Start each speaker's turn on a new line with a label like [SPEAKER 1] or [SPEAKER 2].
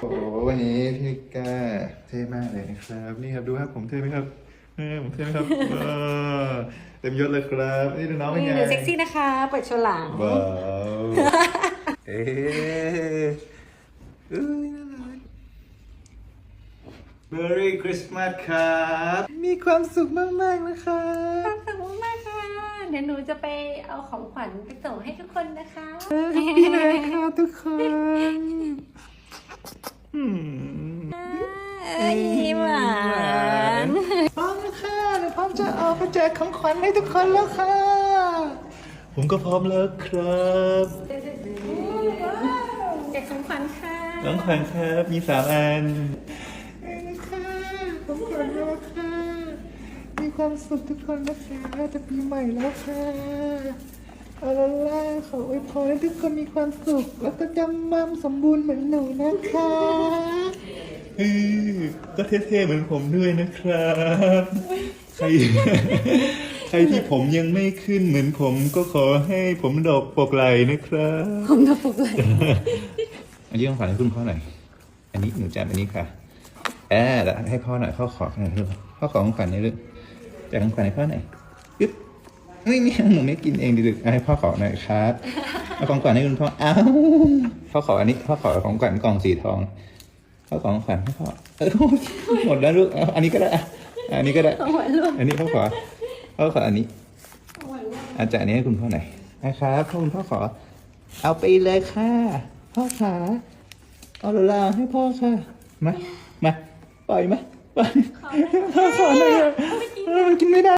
[SPEAKER 1] โอ้วันนี้พี่ก้าเท่มากเลยนะครับ นี่ครับดูครับผมเท่ไหมครับเออผมเท่ไหมครับเออเต็มยศเลยครับ นี่ดูน้องเป็นไง
[SPEAKER 2] หนูเซ็กซี่นะคะ เปิดโชว์หลัง
[SPEAKER 1] ว้าวเอ๊ะเอ้ยน่ารัก Merry Christmas ครับ มีความสุขมาก ๆ นะครับ
[SPEAKER 2] ขอบคุณมากค่ะ เดี๋ยวหนูจะไปเอาของขวัญไปส่งให้ทุกคนนะคะ
[SPEAKER 1] พี่เลยครับทุกคน อืม
[SPEAKER 2] เอ้ยหวาน
[SPEAKER 1] พร้อมแล้วค่ะหนูพร้อมจะออกไปแจกของขวัญให้ทุกคนแล้วค่ะ ผมก็พร้อมแล้วครับ
[SPEAKER 2] แจกของขวัญค่ะ
[SPEAKER 1] น้องขวัญครับมีสามอันค่ะผมขวัญแล้วค่ะมีความสุขทุกคนนะคะจะปีใหม่แล้วค่ะเอาละล่ะขออวยพรให้ทุกคนมีความสุข แล้วก็จำมั่มสมบูรณ์เหมือนหนูนะคะเออก็เท่ๆเหมือนผมด้วยนะครับ ใคร ใครที่ผมยังไม่ขึ้นเหมือนผมก็ขอให้ผมดอกปกไหลนะครับ
[SPEAKER 2] ผมจะปลุกเลย
[SPEAKER 1] อันนี้ต้องขอให้คุณพ่อหน่อย อันนี้หนูจับอันนี้ค่ะแอบแล้วให้พ่อหน่อยพ่อขอหน่อยลูกพ่อขอของขวัญหน่อยลูกจับของขวัญให้พ่อหน่อยยึบ ไม่มีหนูไม่กินเองดิลูกเอาให้พ่อขอหน่อยครับเอาของขวัญให้คุณพ่ออ้าวพ่อขออันนี้พ่อขอของขวัญกล่องสีทองพ่อขอของขวัญให้พ่อเออหมดแล้วลูกเอาอันนี้ก็ได้อะอันนี้ก็ได้
[SPEAKER 2] ของขวัญลูก
[SPEAKER 1] อันนี้พ่อขอพ่อขออันนี้อาจารย์นี้ให้คุณพ่อหน่อยนะครับพ่อคุณพ่อขอ เอาไปเลยค่ะพ่อขาเอาลาให้พ่อค่ะมามาปล่อยมาปล่อยพ่อขอหน่อยอะเออมันกินไม่ได้